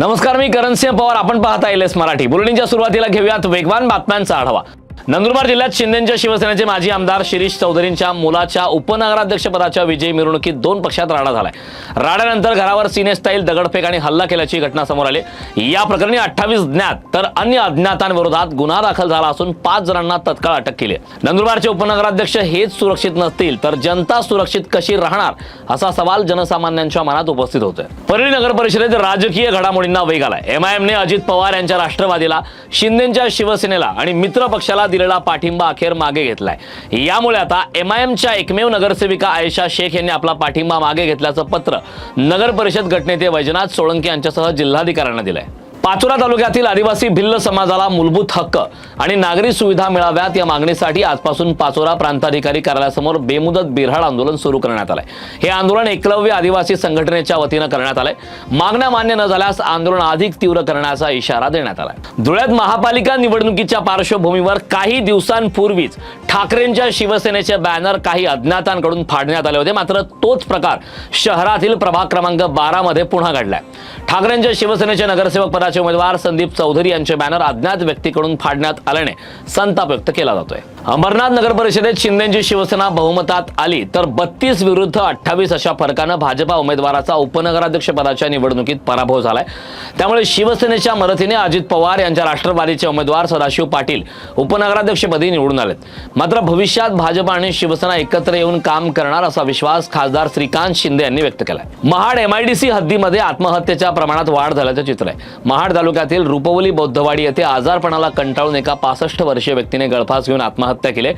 नमस्कार मी करणसिंह पवार. आपण पाहता एल एस मराठी. बुलेटिनच्या सुरुवातीला घेऊयात वेगवान बातम्यांचा आढावा. नंदुरबार जिल्ह्यात शिंदेच्या शिवसेनेचे माजी आमदार शिरीष चौधरींच्या मुलाच्या उपनगराध्यक्षपदाच्या विजयी मिरवणुकीत दोन पक्षात राडा झालाय. राड्यानंतर घरावर सिनेस्टाईल दगडफेक आणि हल्ला केल्याची घटना समोर आली. या प्रकरणी अठ्ठावीस ज्ञात तर अन्य अज्ञातांविरोधात गुन्हा दाखल झाला असून पाच जणांना तत्काळ अटक केली नंदुरबारचे उपनगराध्यक्ष हेच सुरक्षित नसतील तर जनता सुरक्षित कशी राहणार असा सवाल जनसामान्यांच्या मनात उपस्थित होतोय. परळी नगर परिषदेत राजकीय घडामोडींना वेग आलाय. एमआयएमने अजित पवार यांच्या राष्ट्रवादीला शिंदेच्या शिवसेनेला आणि मित्र पक्षाला दिलेला पाठिंबा अखेर मागे घेतलाय. यामुळे आता एम आय एमच्या एकमेव नगरसेविका आयशा शेख यांनी आपला पाठिंबा मागे घेतल्याचं पत्र नगर परिषद गटनेते वैजनाथ सोळंके यांच्यासह जिल्हाधिकाऱ्यांना दिलंय. पाचोरा तालुक्यातील आदिवासी भिल्ल समाजाला मूलभूत हक्क आणि नागरी सुविधा मिळाव्यात या मागणीसाठी आजपासून पाचोरा प्रांताधिकारी कार्यालयासमोर बेमुदत बिरहाड आंदोलन सुरू करण्यात आलंय. हे आंदोलन एकलव्य आदिवासी संघटनेच्या वतीनं करण्यात आलंय. मागण्या मान्य न झाल्यास आंदोलन अधिक तीव्र करण्याचा इशारा देण्यात आलाय. धुळ्यात महापालिका निवडणुकीच्या पार्श्वभूमीवर काही दिवसांपूर्वीच ठाकरेंच्या शिवसेनेचे बॅनर काही अज्ञातांकडून फाडण्यात आले होते. मात्र तोच प्रकार शहरातील प्रभाग क्रमांक बारा मध्ये पुन्हा घडलाय. ठाकरेंच्या शिवसेनेचे नगरसेवक पदाचे उमेदवार संदीप चौधरी यांचे बॅनर अज्ञात व्यक्तीकडून फाडण्यात आल्याने संताप व्यक्त केला जातोय. अंबरनाथ नगर परिषदेत शिंदेची शिवसेना बहुमतात आली तर बत्तीस विरुद्ध अठ्ठावीस अशा फरकानं भाजपा उमेदवाराचा उपनगराध्यक्ष पदाच्या निवडणुकीत पराभव झालाय. त्यामुळे शिवसेनेच्या मदतीने अजित पवार यांच्या राष्ट्रवादीचे उमेदवार सदाशिव पाटील उपनगराध्यक्षपदी निवडून आलेत. मात्र भविष्यात भाजप आणि शिवसेना एकत्र येऊन काम करणार असा विश्वास खासदार श्रीकांत शिंदे यांनी व्यक्त केलाय. महाड एमआयडीसी हद्दीमध्ये आत्महत्येच्या प्रमाणात वाढ झाल्याचं चित्र आहे. महाड तालुक्यातील रुपवली बौद्धवाडी येथे आजारपणाला कंटाळून एका पासष्ट वर्षीय व्यक्तीने गळफास घेऊन आत्महत्या आत्महत्या केली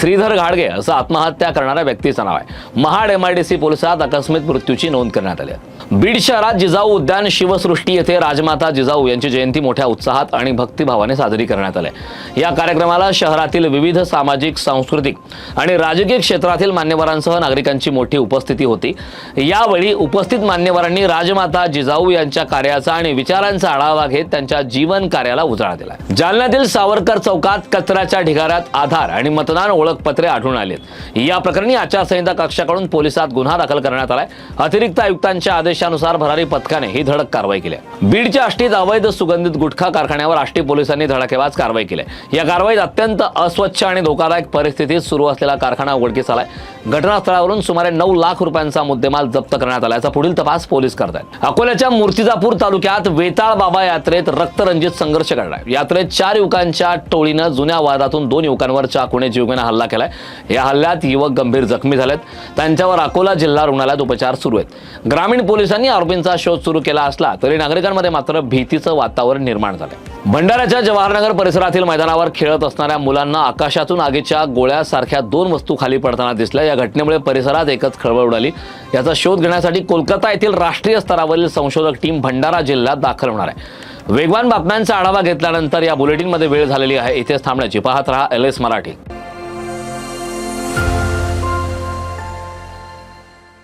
श्रीधर घाडगे असं आत्महत्या करणाऱ्या व्यक्तीचं नाव आहे. महाड एमआयडीसी पोलिसात आकस्मिक मृत्यूची नोंद करण्यात आली आहे. बीड शहरात जिजाऊ उद्यान शिवसृष्टी येथे राजमाता जिजाऊ यांची जयंती मोठ्या उत्साहात आणि भक्तिभावाने साजरी करण्यात आली या कार्यक्रमाला शहरातील विविध सामाजिक सांस्कृतिक आणि राजकीय क्षेत्रातील मान्यवरांसह नागरिकांची मोठी उपस्थिती होती. यावेळी उपस्थित मान्यवरांनी राजमाता जिजाऊ यांच्या कार्याचा आणि विचारांचा आढावा घेत त्यांच्या जीवन कार्याला उजाळा दिला. जालन्यातील सावरकर चौकात कचऱ्याच्या ढिगाऱ्यात आधार आधार आणि मतदान ओळखपत्रे आढळून आलेत. या प्रकरणी आचारसंहिता कक्षाकडून पोलिसात गुन्हा दाखल करण्यात आलाय. अतिरिक्त आयुक्तांच्या आदेशानुसार भरारी पथकाने ही धडक कारवाई केली बीडच्या आष्टीत अवैध सुगंधित गुटखा कारखान्यावर आष्टी पोलिसांनी धडाकेबाज कारवाई केली या कारवाईत अत्यंत अस्वच्छ आणि धोकादायक परिस्थितीत सुरू असलेला कारखाना उघडकीस आलाय. घटनास्थळावरून सुमारे नऊ लाख रुपयांचा मुद्देमाल जप्त करण्यात आल्याचा पुढील तपास पोलीस करत आहेत अकोल्याच्या मूर्तिजापूर तालुक्यात वेताळ बाबा यात्रेत रक्तरंजित संघर्ष घडलाय. यात्रेत चार युवकांच्या टोळीनं जुन्या वादातून दोन युवकांवर चाकूने जीवघेणा हल्ला केलाय. या हल्ल्यात युवक गंभीर जखमी झालेत. त्यांच्यावर अकोला जिल्हा रुग्णालयात उपचार सुरू आहेत. ग्रामीण पोलिसांनी आरोपींचा शोध सुरू केला असला तरी नागरिकांमध्ये मात्र भीतीचं वातावरण निर्माण झालंय. भंडाऱ्याच्या जवाहरनगर परिसरातील मैदानावर खेळत असणाऱ्या मुलांना आकाशातून आगीच्या गोळ्यासारख्या दोन वस्तू खाली पडताना दिसल्या. या घटनेमुळे परिसरात एकच खळबळ उडाली. याचा शोध घेण्यासाठी कोलकाता येथील राष्ट्रीय स्तरावरील संशोधक टीम भंडारा जिल्ह्यात दाखल होणार आहे. वेगवान बातम्यांचा आढावा घेतल्यानंतर या बुलेटिनमध्ये वेळ झालेली आहे. इथेच थांबण्याची. पाहत रहा एल एस मराठी.